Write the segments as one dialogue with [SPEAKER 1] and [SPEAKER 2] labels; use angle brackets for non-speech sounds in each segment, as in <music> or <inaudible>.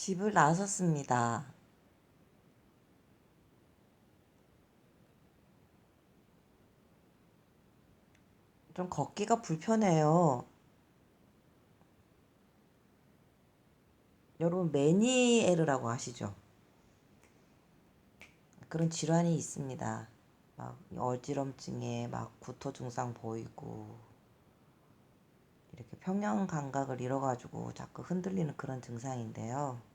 [SPEAKER 1] 집을 나섰습니다. 좀 걷기가 불편해요. 여러분 메니에르라고 아시죠? 그런 질환이 있습니다. 막 어지럼증에 막 구토 증상 보이고 이렇게 평형 감각을 잃어가지고 자꾸 흔들리는 그런 증상인데요.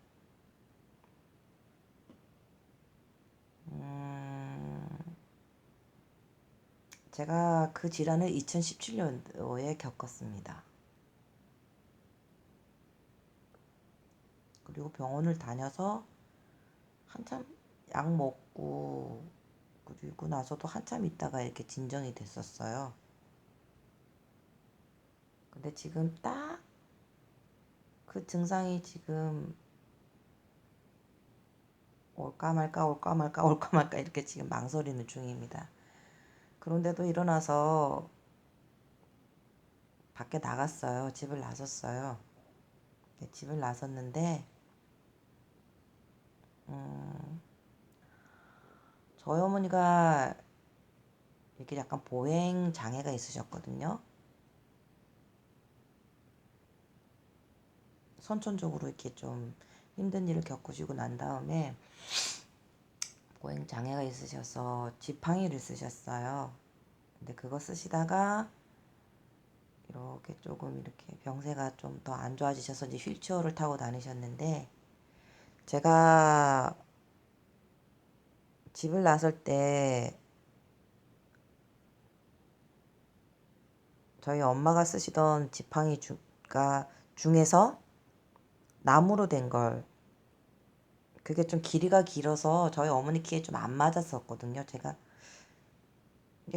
[SPEAKER 1] 제가 그 질환을 2017년도에 겪었습니다. 그리고 병원을 다녀서 한참 약 먹고 그리고 나서도 한참 있다가 이렇게 진정이 됐었어요. 근데 지금 딱 그 증상이 지금 올까 말까 올까 말까 올까 말까 이렇게 지금 망설이는 중입니다. 그런데도 일어나서 밖에 나갔어요. 집을 나섰어요. 네, 집을 나섰는데 음, 저희 어머니가 이렇게 약간 보행 장애가 있으셨거든요. 선천적으로 이렇게 좀 힘든 일을 겪으시고 난 다음에 보행 장애가 있으셔서 지팡이를 쓰셨어요. 근데 그거 쓰시다가 이렇게 조금 이렇게 병세가 좀 더 안 좋아지셔서 이제 휠체어를 타고 다니셨는데 제가 집을 나설 때 저희 엄마가 쓰시던 지팡이 주가 중에서 나무로 된 걸 그게 좀 길이가 길어서 저희 어머니 키에 좀 안 맞았었거든요. 제가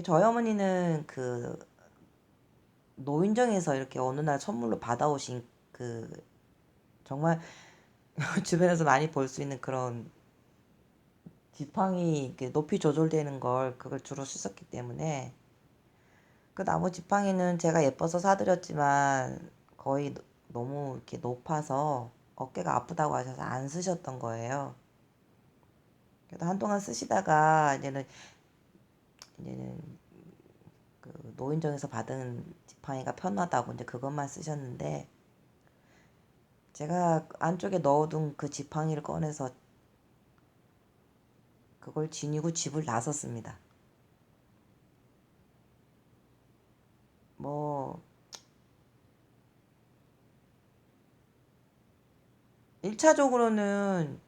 [SPEAKER 1] 저희 어머니는 그 노인정에서 이렇게 어느 날 선물로 받아오신 그 정말 <laughs> 주변에서 많이 볼 수 있는 그런 지팡이 높이 조절되는 걸 그걸 주로 쓰셨기 때문에 그 나무 지팡이는 제가 예뻐서 사드렸지만 거의 너무 이렇게 높아서 어깨가 아프다고 하셔서 안 쓰셨던 거예요. 그래도 한동안 쓰시다가 이제는 이제는 그 노인정에서 받은 지팡이가 편하다고 이제 그것만 쓰셨는데 제가 안쪽에 넣어둔 그 지팡이를 꺼내서 그걸 지니고 집을 나섰습니다. 뭐 1차적으로는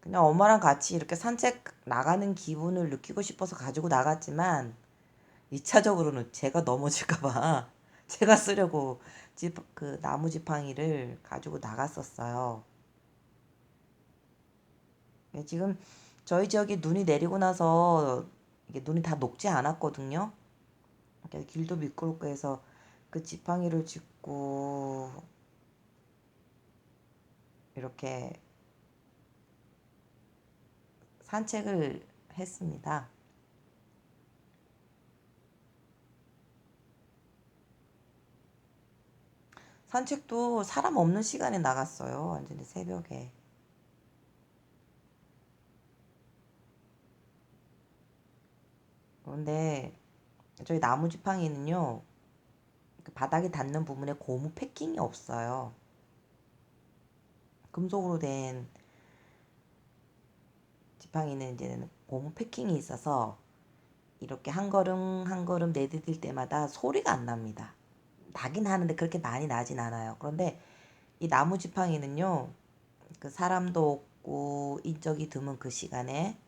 [SPEAKER 1] 그냥 엄마랑 같이 이렇게 산책 나가는 기분을 느끼고 싶어서 가지고 나갔지만 2차적으로는 제가 넘어질까봐 <laughs> 제가 쓰려고 집, 그 나무 지팡이를 가지고 나갔었어요. 예, 지금 저희 지역에 눈이 내리고 나서 이게 눈이 다 녹지 않았거든요. 길도 미끄럽고 해서 그 지팡이를 짚고 이렇게 산책을 했습니다. 산책도 사람 없는 시간에 나갔어요. 완전히 새벽에. 그런데 저희 나무 지팡이는요. 그 바닥에 닿는 부분에 고무 패킹이 없어요. 금속으로 된 지팡이는 이제는 고무 패킹이 있어서 이렇게 한 걸음 한 걸음 내디딜 때마다 소리가 안 납니다. 나긴 하는데 그렇게 많이 나진 않아요. 그런데 이 나무 지팡이는요, 그 사람도 없고 인적이 드문 그 시간에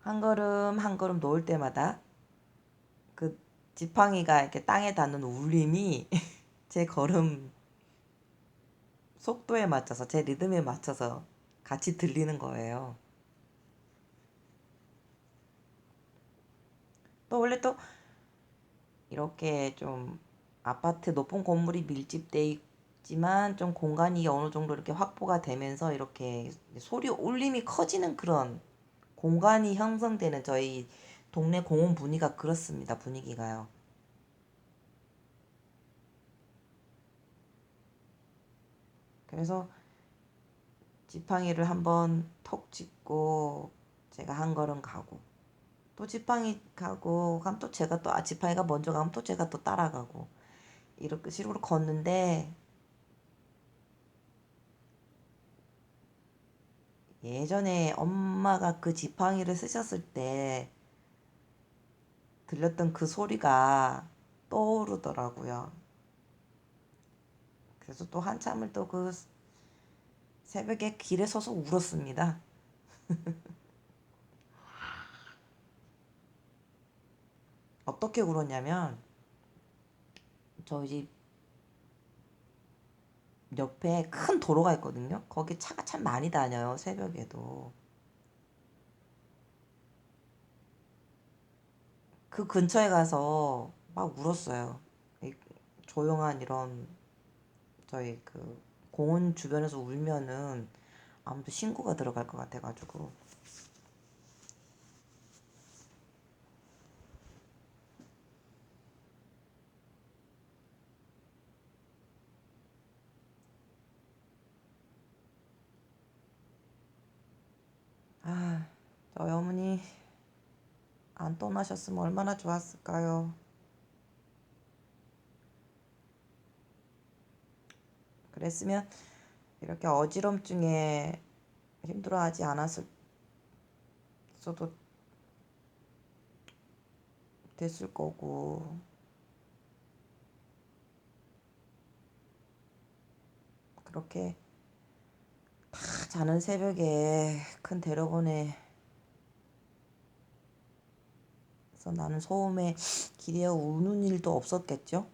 [SPEAKER 1] 한 걸음 한 걸음 놓을 때마다 그 지팡이가 이렇게 땅에 닿는 울림이 <laughs> 제 걸음 속도에 맞춰서 제 리듬에 맞춰서 같이 들리는 거예요. 또 원래 또 이렇게 좀 아파트 높은 건물이 밀집돼 있지만 좀 공간이 어느 정도 이렇게 확보가 되면서 이렇게 소리 울림이 커지는 그런 공간이 형성되는 저희 동네 공원 분위기가 그렇습니다. 분위기가요. 그래서 지팡이를 한번 톡 찍고 제가 한 걸음 가고 또 지팡이 가고 그럼 또 제가 또 아, 지팡이가 먼저 가면 또 제가 또 따라가고 이렇게 식으로 걷는데 예전에 엄마가 그 지팡이를 쓰셨을 때 들렸던 그 소리가 떠오르더라고요. 그래서 또 한참을 또 그 새벽에 길에 서서 울었습니다. <laughs> 어떻게 울었냐면 저희 집 옆에 큰 도로가 있거든요. 거기 차가 참 많이 다녀요. 새벽에도. 그 근처에 가서 막 울었어요. 조용한 이런 저희 그 공원 주변에서 울면은 아무도 신고가 들어갈 것 같아가지고. 아, 저희 어머니 안 떠나셨으면 얼마나 좋았을까요? 그랬으면 이렇게 어지럼증에 힘들어하지 않았을 수도 됐을 거고 그렇게 다 자는 새벽에 큰 대로변에 서 나는 소음에 기대어 우는 일도 없었겠죠?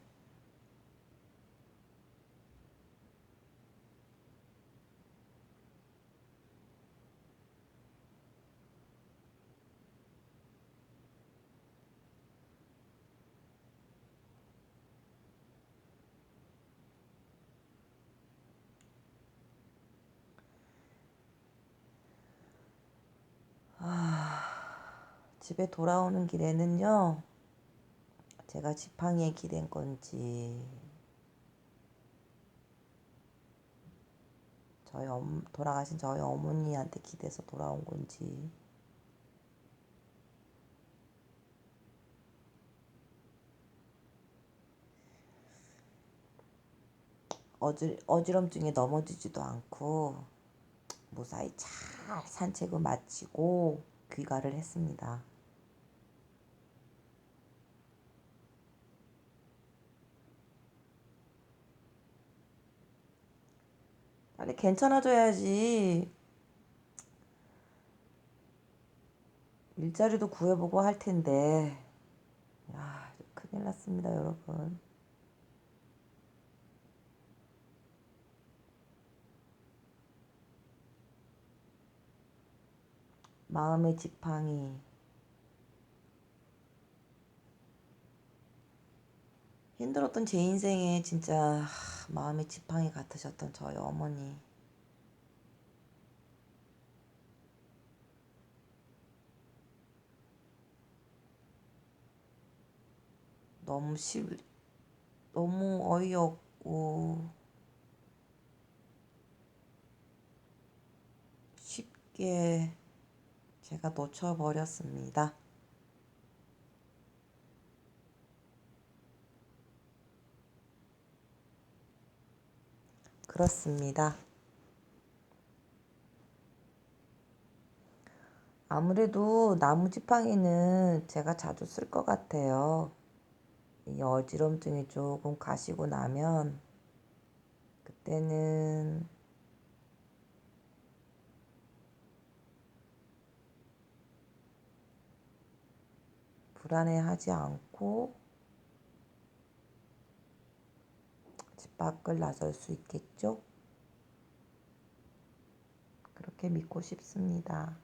[SPEAKER 1] 집에 돌아오는 길에는요, 제가 지팡이에 기댄 건지, 저희 엄, 돌아가신 저희 어머니한테 기대서 돌아온 건지, 어지, 어지럼증에 넘어지지도 않고, 무사히 잘 산책을 마치고 귀가를 했습니다. 빨리 괜찮아져야지. 일자리도 구해보고 할 텐데. 야, 큰일 났습니다, 여러분. 마음의 지팡이. 힘들었던 제 인생에 진짜 마음의 지팡이 같으셨던 저희 어머니. 너무 시, 너무 어이없고, 쉽게 제가 놓쳐버렸습니다. 그렇습니다. 아무래도 나무 지팡이는 제가 자주 쓸 것 같아요. 이 어지럼증이 조금 가시고 나면 그때는 불안해하지 않고 집 밖을 나설 수 있겠죠? 그렇게 믿고 싶습니다.